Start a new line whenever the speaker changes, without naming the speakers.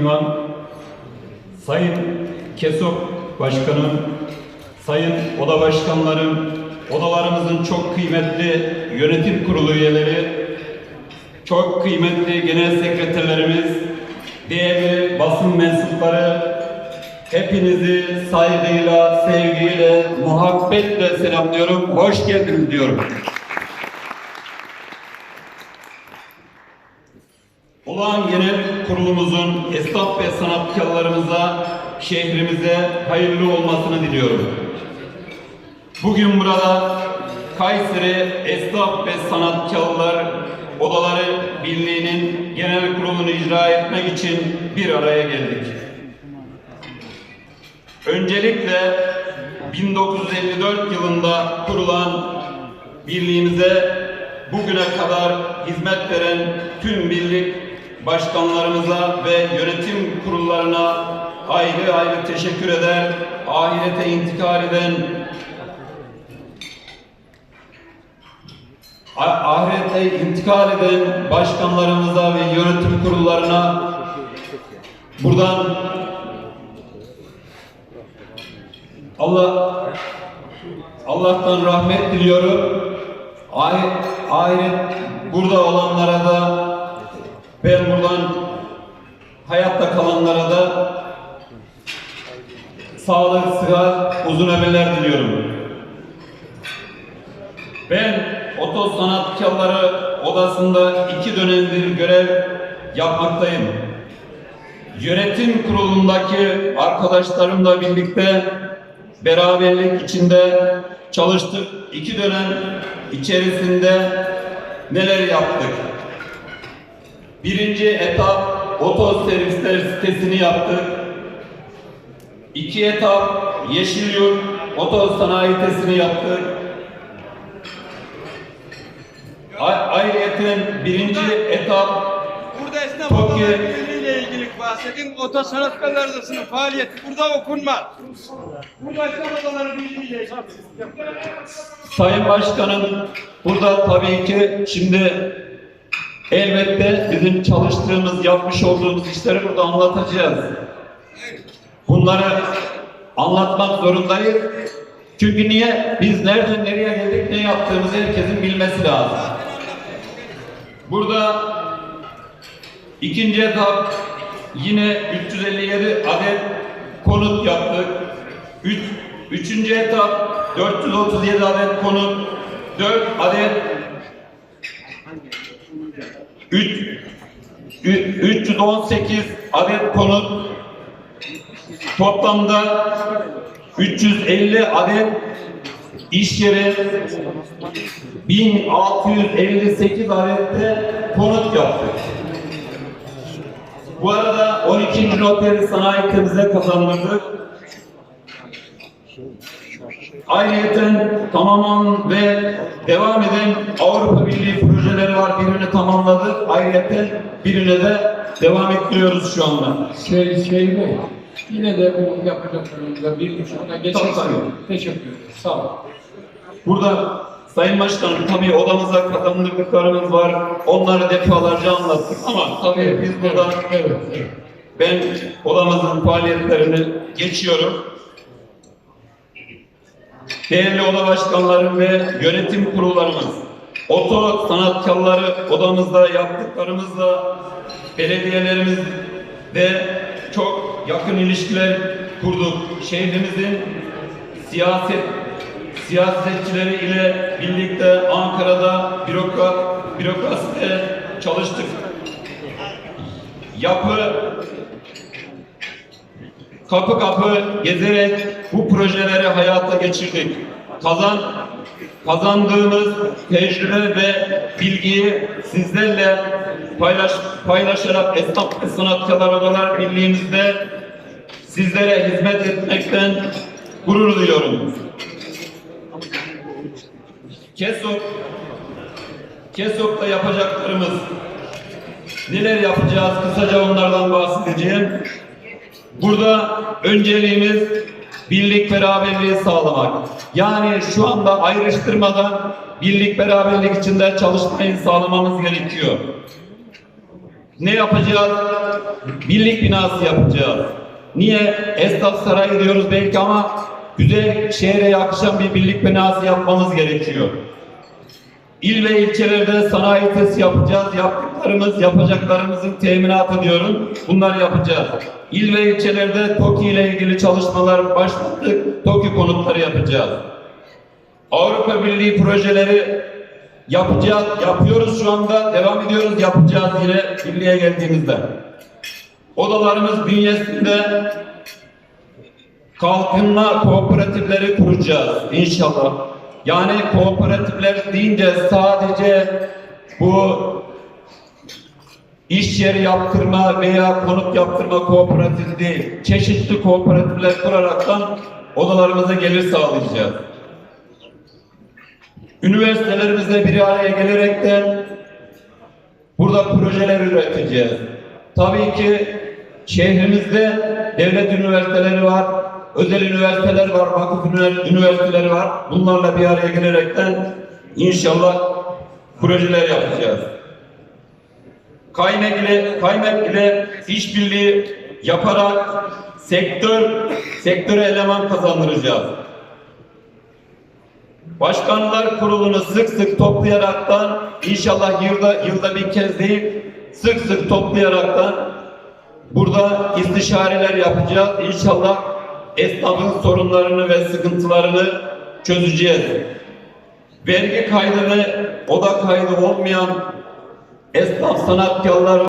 İvan, Sayın Kesop Başkanım, Sayın Oda Başkanlarım, odalarımızın çok kıymetli yönetim kurulu üyeleri, çok kıymetli genel sekreterlerimiz, değerli basın mensupları, hepinizi saygıyla, sevgiyle, muhabbetle selamlıyorum. Hoş geldiniz diyorum. Olağan Genel Kurulumuzun esnaf ve sanatkarlarımıza, şehrimize hayırlı olmasını diliyorum. Bugün burada Kayseri Esnaf ve Sanatkarlar Odaları Birliği'nin genel kurulunu icra etmek için bir araya geldik. Öncelikle 1954 yılında kurulan birliğimize bugüne kadar hizmet veren tüm birlik başkanlarımıza ve yönetim kurullarına ayrı ayrı teşekkür eder. Ahirete intikal eden ahirete intikal eden başkanlarımıza ve yönetim kurullarına buradan Allah Allah'tan rahmet diliyorum. Ahiret burada olanlara da ben buradan hayatta kalanlara da sağlık, sıhhat, uzun ömürler diliyorum. Ben Oto Sanatkarları Odası'nda iki dönemdir görev yapmaktayım. Yönetim kurulundaki arkadaşlarımla birlikte beraberlik içinde çalıştık. İki dönem içerisinde neler yaptık? Birinci etap oto servisler sitesini yaptık. İki etap Yeşilyurt Oto Sanayi Tesi'ni yaptık. A- Ayrıyeten birinci etap
Burada esnaf
Çok
odaları
iyi.
birliğiyle ilgili bahsedin. Oto sanatkarlar odasının faaliyeti burada okunmaz. Burada esnaf odaları birliğiyle
Sayın Başkanım burada tabii ki şimdi elbette bizim çalıştığımız, yapmış olduğumuz işleri burada anlatacağız. Bunları anlatmak zorundayız. Çünkü niye? Biz nereden nereye geldik, ne yaptığımızı herkesin bilmesi lazım. Burada ikinci etap yine 357 adet konut yaptık. Üç, üçüncü etap 437 adet konut, 4 adet 3, 318 adet konut, toplamda 350 adet iş yeri, 1658 adet de konut yaptık. Bu arada 12. noteri sanayi temize kazandırdık. Ayrıca tamamen ve devam eden Avrupa Birliği projeleri var. Birini tamamladık. Ayrıca birine de devam ettiriyoruz şu anda.
Şey, şey Bey, yine de bu yapacaklarımızla bir geçelim.
Tabii,
Teşekkür ederim. Sağ olun.
Burada Sayın Başkanım tabii odamıza kazandırdıklarımız var. Onları defalarca anlattık ama tabii biz burada
Evet, evet.
Ben odamızın faaliyetlerini geçiyorum. Değerli oda başkanlarım ve yönetim kurullarımız, oto sanatkarları odamızda yaptıklarımızla belediyelerimiz ve çok yakın ilişkiler kurduk. Şehrimizin siyaset siyasetçileri ile birlikte Ankara'da bürokrat bürokraside çalıştık. Yapı kapı kapı gezerek bu projeleri hayata geçirdik. Kazan kazandığımız tecrübe ve bilgiyi sizlerle paylaş, paylaşarak Esnaf ve Sanatkarlar Odalar Birliği'mizde sizlere hizmet etmekten gurur duyuyorum. Kesop Kesop'ta yapacaklarımız neler yapacağız kısaca onlardan bahsedeceğim. Burada önceliğimiz birlik beraberliği sağlamak. Yani şu anda ayrıştırmadan birlik beraberlik içinde çalışmayı sağlamamız gerekiyor. Ne yapacağız? Birlik binası yapacağız. Niye? Esnaf sarayı diyoruz belki ama güzel şehre yakışan bir birlik binası yapmamız gerekiyor. İl ve ilçelerde sanayi testi yapacağız. Yaptıklarımız, yapacaklarımızın teminatı diyorum. Bunları yapacağız. İl ve ilçelerde TOKİ ile ilgili çalışmalar başlattık. TOKİ konutları yapacağız. Avrupa Birliği projeleri yapacağız, yapıyoruz şu anda, devam ediyoruz, yapacağız yine birliğe geldiğimizde. Odalarımız bünyesinde kalkınma kooperatifleri kuracağız inşallah. Yani kooperatifler deyince sadece bu iş yeri yaptırma veya konut yaptırma kooperatifi değil. Çeşitli kooperatifler kuraraktan odalarımıza gelir sağlayacağız. Üniversitelerimizle bir araya gelerekten burada projeler üreteceğiz. Tabii ki şehrimizde devlet üniversiteleri var, özel üniversiteler var, vakıf ünivers- üniversiteleri var. Bunlarla bir araya gelerekten inşallah projeler yapacağız. Kaynak ile, kaynak ile işbirliği yaparak sektör, sektöre eleman kazandıracağız. Başkanlar Kurulu'nu sık sık toplayaraktan inşallah yılda yılda bir kez değil sık sık toplayaraktan burada istişareler yapacağız. İnşallah esnafın sorunlarını ve sıkıntılarını çözeceğiz. Vergi kaydı ve oda kaydı olmayan esnaf sanatkarlar